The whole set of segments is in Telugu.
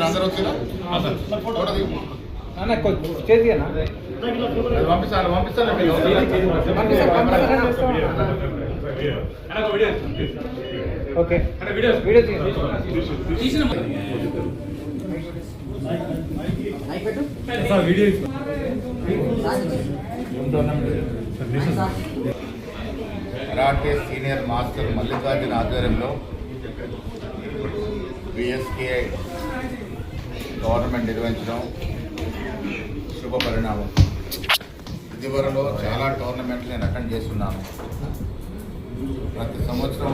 అందరూ వచ్చారు ఫోటో పంపిస్తాను పంపిస్తాను okay. Video karate senior master Mallikarjuna ఆధ్వర్యంలో బిఎస్కే గవర్నమెంట్ నిర్వహించడం శుభ పరిణామం. ఇదివరలో చాలా టోర్నమెంట్లు నేను అటెండ్ చేస్తున్నాను. ప్రతి సంవత్సరం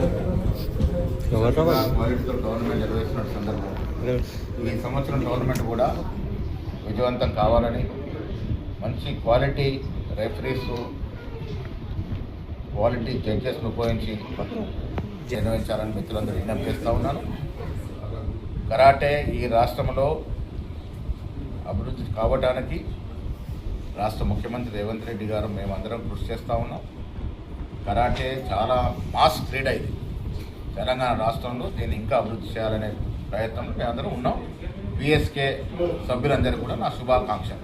క్వాలిటీతో టోర్నమెంట్ నిర్వహిస్తున్న సందర్భం. ఈ సంవత్సరం టోర్నమెంట్ కూడా విజయవంతం కావాలని మంచి క్వాలిటీ రెఫరీస్ క్వాలిటీ జడ్జెస్ను ఉపయోగించి నిర్వహించాలని మిత్రులందరూ విజ్ఞప్తి చేస్తూ ఉన్నాను. కరాటే ఈ రాష్ట్రంలో అభివృద్ధి కావడానికి రాష్ట్ర ముఖ్యమంత్రి రేవంత్ రెడ్డి గారు మేమందరం కృషి చేస్తూ ఉన్నాం. కరాటే చాలా మాస్ క్రీడ ఇది. తెలంగాణ రాష్ట్రంలో దీన్ని ఇంకా అభివృద్ధి చేయాలనే ప్రయత్నంలో మేమందరం ఉన్నాం. బిఎస్కే సభ్యులందరికీ కూడా నా శుభాకాంక్షలు.